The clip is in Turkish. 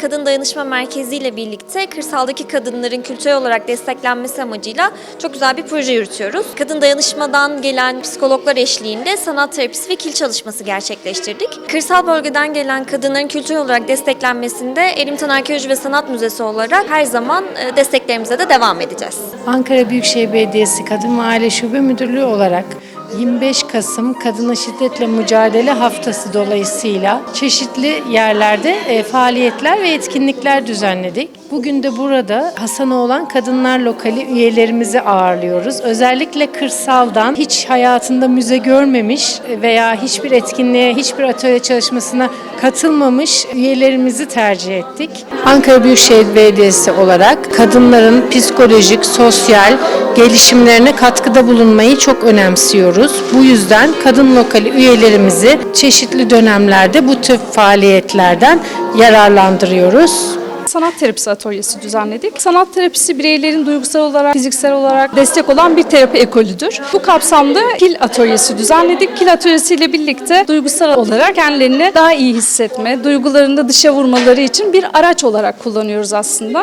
Kadın Dayanışma Merkezi ile birlikte kırsaldaki kadınların kültürel olarak desteklenmesi amacıyla çok güzel bir proje yürütüyoruz. Kadın dayanışmadan gelen psikologlar eşliğinde sanat terapisi ve kil çalışması gerçekleştirdik. Kırsal bölgeden gelen kadınların kültürel olarak desteklenmesinde Erimtan Arkeoloji ve Sanat Müzesi olarak her zaman e, desteklerimize de devam edeceğiz. Ankara Büyükşehir Belediyesi Kadın ve Aile Şube Müdürlüğü olarak 25 Kasım Kadına Şiddetle Mücadele Haftası dolayısıyla çeşitli yerlerde e, faaliyetler ve etkinlikler düzenledik. Bugün de burada Hasanoğlan Kadınlar Lokali üyelerimizi ağırlıyoruz. Özellikle kırsaldan hiç hayatında müze görmemiş veya hiçbir etkinliğe, hiçbir atölye çalışmasına katılmamış üyelerimizi tercih ettik. Ankara Büyükşehir Belediyesi olarak kadınların psikolojik, sosyal gelişimlerine katkıda bulunmayı çok önemsiyoruz. Bu yüzden kadın lokali üyelerimizi çeşitli dönemlerde bu tür faaliyetlerden yararlandırıyoruz. Sanat terapisi atölyesi düzenledik. Sanat terapisi bireylerin duygusal olarak, fiziksel olarak destek olan bir terapi ekolüdür. Bu kapsamda kil atölyesi düzenledik. Kil atölyesiyle birlikte duygusal olarak kendilerini daha iyi hissetme, duygularını dışa vurmaları için bir araç olarak kullanıyoruz aslında.